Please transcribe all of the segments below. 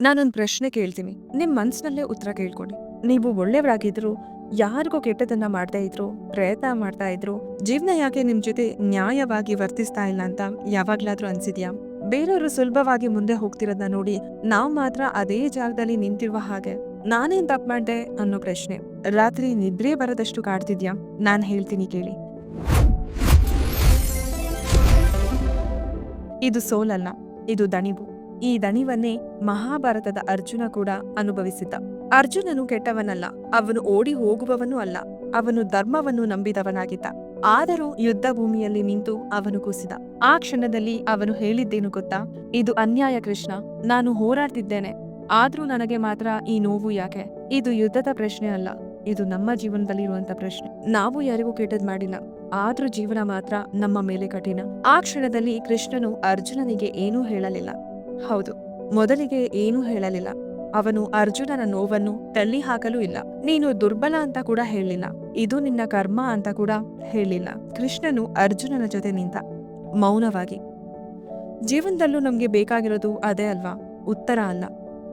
ನಾನೊಂದು ಪ್ರಶ್ನೆ ಕೇಳ್ತೀನಿ. ನಿಮ್ಮ ಮನಸ್ಸಿನಲ್ಲೇ ಉತ್ತರ ಕೇಳ್ಕೊಡಿ. ನೀವು ಒಳ್ಳೆಯವರಾಗಿದ್ರು ಯಾರಿಗೂ ಕೆಟ್ಟದನ್ನ ಮಾಡ್ತಾ ಇದ್ರು, ಪ್ರಯತ್ನ ಮಾಡ್ತಾ ಇದ್ರು, ಜೀವನ ಯಾಕೆ ನಿಮ್ಮ ಜೊತೆ ನ್ಯಾಯವಾಗಿ ವರ್ತಿಸ್ತಾ ಇಲ್ಲ ಅಂತ ಯಾವಾಗ್ಲಾದ್ರೂ ಅನ್ಸಿದ್ಯಾ? ಬೇರೆಯವರು ಸುಲಭವಾಗಿ ಮುಂದೆ ಹೋಗ್ತಿರೋದನ್ನ ನೋಡಿ ನಾವು ಮಾತ್ರ ಅದೇ ಜಾಗದಲ್ಲಿ ನಿಂತಿರುವ ಹಾಗೆ. ನಾನೇನ್ ತಪ್ಪು ಮಾಡ್ದೆ ಅನ್ನೋ ಪ್ರಶ್ನೆ. ರಾತ್ರಿ ನಿದ್ರೆ ಬರದಷ್ಟು ಕಾಡ್ತಿದ್ಯಾ? ನಾನ್ ಹೇಳ್ತೀನಿ ಕೇಳಿ. ಇದು ಸೋಲಲ್ಲ, ಇದು ದಣಿವು. ಈ ದಣಿವನ್ನೇ ಮಹಾಭಾರತದ ಅರ್ಜುನ ಕೂಡ ಅನುಭವಿಸಿದ್ದ. ಅರ್ಜುನನು ಕೆಟ್ಟವನಲ್ಲ, ಅವನು ಓಡಿ ಹೋಗುವವನೂ ಅಲ್ಲ, ಅವನು ಧರ್ಮವನ್ನು ನಂಬಿದವನಾಗಿದ್ದ. ಆದರೂ ಯುದ್ಧ ಭೂಮಿಯಲ್ಲಿ ನಿಂತು ಅವನು ಕುಸಿದ. ಆ ಕ್ಷಣದಲ್ಲಿ ಅವನು ಹೇಳಿದ್ದೇನು ಗೊತ್ತಾ? ಇದು ಅನ್ಯಾಯ ಕೃಷ್ಣ, ನಾನು ಹೋರಾಡ್ತಿದ್ದೇನೆ. ಆದ್ರೂ ನನಗೆ ಮಾತ್ರ ಈ ನೋವು ಯಾಕೆ? ಇದು ಯುದ್ಧದ ಪ್ರಶ್ನೆ ಅಲ್ಲ, ಇದು ನಮ್ಮ ಜೀವನದಲ್ಲಿರುವಂತ ಪ್ರಶ್ನೆ. ನಾವು ಯಾರಿಗೂ ಕೆಟ್ಟದ್ ಮಾಡಿಲ್ಲ, ಆದ್ರೂ ಜೀವನ ಮಾತ್ರ ನಮ್ಮ ಮೇಲೆ ಕಠಿಣ. ಆ ಕ್ಷಣದಲ್ಲಿ ಕೃಷ್ಣನು ಅರ್ಜುನನಿಗೆ ಏನೂ ಹೇಳಲಿಲ್ಲ. ಹೌದು, ಮೊದಲಿಗೆ ಏನೂ ಹೇಳಲಿಲ್ಲ. ಅವನು ಅರ್ಜುನನ ನೋವನ್ನು ತಳ್ಳಿ ಹಾಕಲೂ ಇಲ್ಲ. ನೀನು ದುರ್ಬಲ ಅಂತ ಕೂಡ ಹೇಳಿಲ್ಲ ಇದು ನಿನ್ನ ಕರ್ಮ ಅಂತ ಕೂಡ ಹೇಳಿಲ್ಲ ಕೃಷ್ಣನು ಅರ್ಜುನನ ಜೊತೆ ನಿಂತ ಮೌನವಾಗಿ, ಜೀವನದಲ್ಲೂ ನಮ್ಗೆ ಬೇಕಾಗಿರೋದು ಅದೇ ಅಲ್ವಾ? ಉತ್ತರ ಅಲ್ಲ.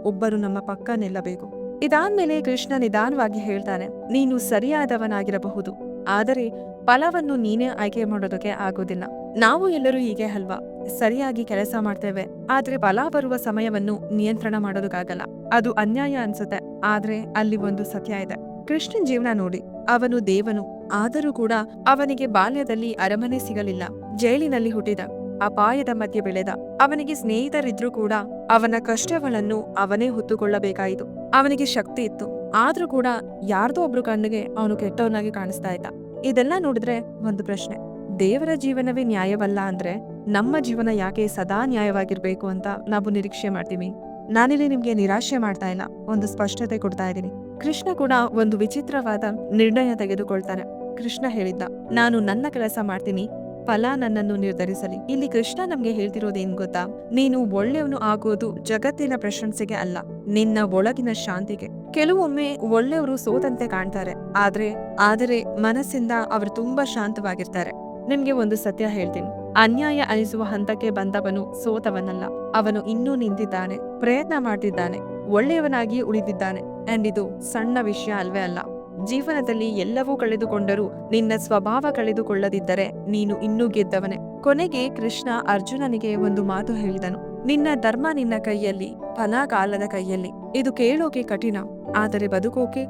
ಒಬ್ಬರು ನಮ್ಮ ಪಕ್ಕ ನಿಲ್ಲಬೇಕು. ಇದಾದ್ಮೇಲೆ ಕೃಷ್ಣ ನಿಧಾನವಾಗಿ ಹೇಳ್ತಾನೆ, ನೀನು ಸರಿಯಾದವನಾಗಿರಬಹುದು. ಆದರೆ ಫಲವನ್ನು ನೀನೇ ಆಯ್ಕೆ ಮಾಡೋದಕ್ಕೆ ಆಗೋದಿಲ್ಲ. ನಾವು ಎಲ್ಲರೂ ಹೀಗೆ ಅಲ್ವಾ? ಸರಿಯಾಗಿ ಕೆಲಸ ಮಾಡ್ತೇವೆ. ಆದ್ರೆ ಬಲ ಬರುವ ಸಮಯವನ್ನು ನಿಯಂತ್ರಣ ಮಾಡೋದಕ್ಕಾಗಲ್ಲ. ಅದು ಅನ್ಯಾಯ ಅನ್ಸುತ್ತೆ. ಆದ್ರೆ ಅಲ್ಲಿ ಒಂದು ಸತ್ಯ ಇದೆ. ಕೃಷ್ಣನ್ ಜೀವನ ನೋಡಿ. ಅವನು ದೇವನು. ಆದರೂ ಕೂಡ ಅವನಿಗೆ ಬಾಲ್ಯದಲ್ಲಿ ಅರಮನೆ ಸಿಗಲಿಲ್ಲ. ಜೈಲಿನಲ್ಲಿ ಹುಟ್ಟಿದ. ಅಪಾಯದ ಮಧ್ಯೆ ಬೆಳೆದ. ಅವನಿಗೆ ಸ್ನೇಹಿತರಿದ್ರೂ ಕೂಡ ಅವನ ಕಷ್ಟಗಳನ್ನು ಅವನೇ ಹೊತ್ತುಕೊಳ್ಳಬೇಕಾಯಿತು. ಅವನಿಗೆ ಶಕ್ತಿ ಇತ್ತು. ಆದ್ರೂ ಕೂಡ ಯಾರ್ದೋ ಒಬ್ರು ಕಣ್ಣಿಗೆ ಅವನು ಕೆಟ್ಟವನಾಗಿ ಕಾಣಿಸ್ತಾ ಇದ್ದ. ಇದೆಲ್ಲ ನೋಡಿದ್ರೆ ಒಂದು ಪ್ರಶ್ನೆ. ದೇವರ ಜೀವನವೇ ನ್ಯಾಯವಲ್ಲ ಅಂದ್ರೆ ನಮ್ಮ ಜೀವನ ಯಾಕೆ ಸದಾ ನ್ಯಾಯವಾಗಿರಬೇಕು ಅಂತ ನಾವು ನಿರೀಕ್ಷೆ ಮಾಡ್ತೀವಿ. ನಾನಿಲ್ಲಿ ನಿಮ್ಗೆ ನಿರಾಶೆ ಮಾಡ್ತಾ ಇಲ್ಲ, ಒಂದು ಸ್ಪಷ್ಟತೆ ಕೊಡ್ತಾ ಇದ್ದೀನಿ. ಕೃಷ್ಣ ಕೂಡ ಒಂದು ವಿಚಿತ್ರವಾದ ನಿರ್ಣಯ ತೆಗೆದುಕೊಳ್ತಾನೆ ಕೃಷ್ಣ ಹೇಳಿದ್ದ, ನಾನು ನನ್ನ ಕೆಲಸ ಮಾಡ್ತೀನಿ, ಫಲ ನನ್ನನ್ನು ನಿರ್ಧರಿಸಲಿ. ಇಲ್ಲಿ ಕೃಷ್ಣ ನಮ್ಗೆ ಹೇಳ್ತಿರೋದೇನ್ ಗೊತ್ತಾ? ನೀನು ಒಳ್ಳೆಯವನು ಆಗೋದು ಜಗತ್ತಿನ ಪ್ರಶಂಸೆಗೆ ಅಲ್ಲ, ನಿನ್ನ ಒಳಗಿನ ಶಾಂತಿಗೆ. ಕೆಲವೊಮ್ಮೆ ಒಳ್ಳೆಯವರು ಸೋತಂತೆ ಕಾಣ್ತಾರೆ, ಆದ್ರೆ, ಆದರೆ ಮನಸ್ಸಿಂದ ಅವರು ತುಂಬಾ ಶಾಂತವಾಗಿರ್ತಾರೆ. ನಿಮ್ಗೆ ಒಂದು ಸತ್ಯ ಹೇಳ್ತೀನಿ. ಅನ್ಯಾಯ ಅನಿಸುವ ಹಂತಕ್ಕೆ ಬಂದವನು ಸೋತವನಲ್ಲ. ಅವನು ಇನ್ನೂ ನಿಂತಿದ್ದಾನೆ, ಪ್ರಯತ್ನ ಮಾಡ್ತಿದ್ದಾನೆ, ಒಳ್ಳೆಯವನಾಗಿ ಉಳಿದಿದ್ದಾನೆ ಅಂಡ್ ಇದು ಸಣ್ಣ ವಿಷಯ ಅಲ್ವೇ ಅಲ್ಲ. ಜೀವನದಲ್ಲಿ ಎಲ್ಲವೂ ಕಳೆದುಕೊಂಡರೂ ನಿನ್ನ ಸ್ವಭಾವ ಕಳೆದುಕೊಳ್ಳದಿದ್ದರೆ ನೀನು ಇನ್ನೂ ಗೆದ್ದವನೆ. ಕೊನೆಗೆ ಕೃಷ್ಣ ಅರ್ಜುನನಿಗೆ ಒಂದು ಮಾತು ಹೇಳಿದನು. ನಿನ್ನ ಧರ್ಮ ನಿನ್ನ ಕೈಯಲ್ಲಿ ಫಲ ಕಾಲದ ಕೈಯಲ್ಲಿ. ಇದು ಕೇಳೋಕೆ ಕಠಿಣ, ಆದರೆ ಬದುಕೋಕೆ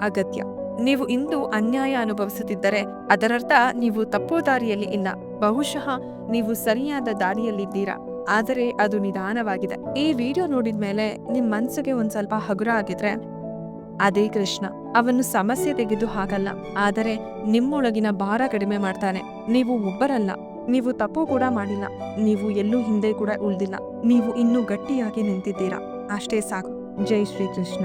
ಅಗತ್ಯ. ನೀವು ಇಂದು ಅನ್ಯಾಯ ಅನುಭವಿಸುತ್ತಿದ್ದರೆ ಅದರರ್ಥ ನೀವು ತಪ್ಪು ದಾರಿಯಲ್ಲಿ ಇಲ್ಲ. ಬಹುಶಃ ನೀವು ಸರಿಯಾದ ದಾರಿಯಲ್ಲಿದ್ದೀರಾ. ಆದರೆ ಅದು ನಿಧಾನವಾಗಿದೆ. ಈ ವಿಡಿಯೋ ನೋಡಿದ ಮೇಲೆ ನಿಮ್ಮ ಮನಸ್ಸಿಗೆ ಒಂದ್ ಸ್ವಲ್ಪ ಹಗುರ ಆಗಿದ್ರೆ ಅದೇ ಕೃಷ್ಣ. ಅವನು ಸಮಸ್ಯೆ ತೆಗೆದು ಹಾಕಲ್ಲ ಆದರೆ ನಿಮ್ಮೊಳಗಿನ ಭಾರ ಕಡಿಮೆ ಮಾಡ್ತಾನೆ. ನೀವು ಒಬ್ಬರಲ್ಲ. ನೀವು ತಪ್ಪು ಕೂಡ ಮಾಡಿಲ್ಲ. ನೀವು ಎಲ್ಲೂ ಹಿಂದೆ ಕೂಡ ಉಳ್ದಿಲ್ಲ. ನೀವು ಇನ್ನೂ ಗಟ್ಟಿಯಾಗಿ ನಿಂತಿದ್ದೀರಾ. ಅಷ್ಟೇ ಸಾಕು. ಜೈ ಶ್ರೀ ಕೃಷ್ಣ